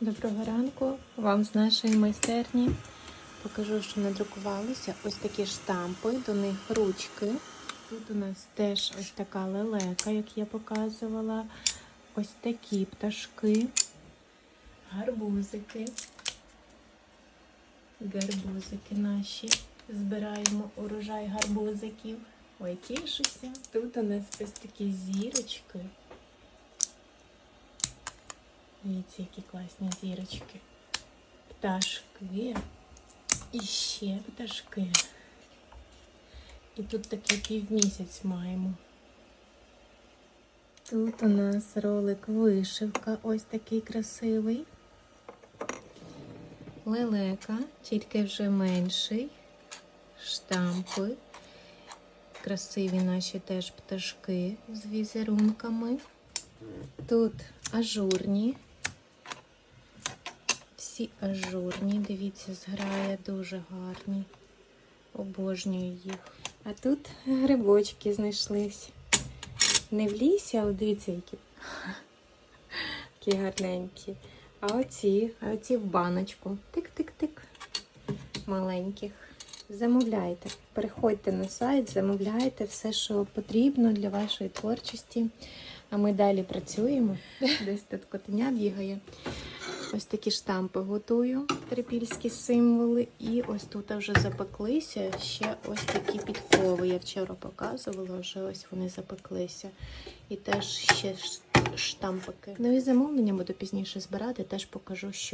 Доброго ранку вам з нашої майстерні. Покажу, що надрукувалися ось такі штампи, до них ручки. Тут у нас теж ось така лелека, як я показувала. Ось такі пташки, гарбузики. Гарбузики наші. Збираємо урожай гарбузиків. Ой, тішуся. Тут у нас ось такі зірочки. Дивіться, які класні зірочки. Пташки. І ще пташки. І тут такий півмісяць маємо. Тут у нас ролик вишивка, ось такий красивий. Лелека, тільки вже менший. Штампи. Красиві наші теж пташки з візерунками. Тут ажурні. Всі ажурні, дивіться, зграє дуже гарні. Обожнюю їх. А тут грибочки знайшлись. Не в лісі, але дивіться, які. Такі гарненькі. А оці, а оці в баночку. Тик-тик-тик. Маленьких. Замовляйте. Переходьте на сайт, замовляйте все, що потрібно для вашої творчості. А ми далі працюємо. Десь тут котеня бігає. Ось такі штампи готую, трипільські символи. І ось тут вже запеклися ще ось такі підкови. Я вчора показувала, вже ось вони запеклися. І теж ще штампики. Ну і замовлення буду пізніше збирати, теж покажу, що.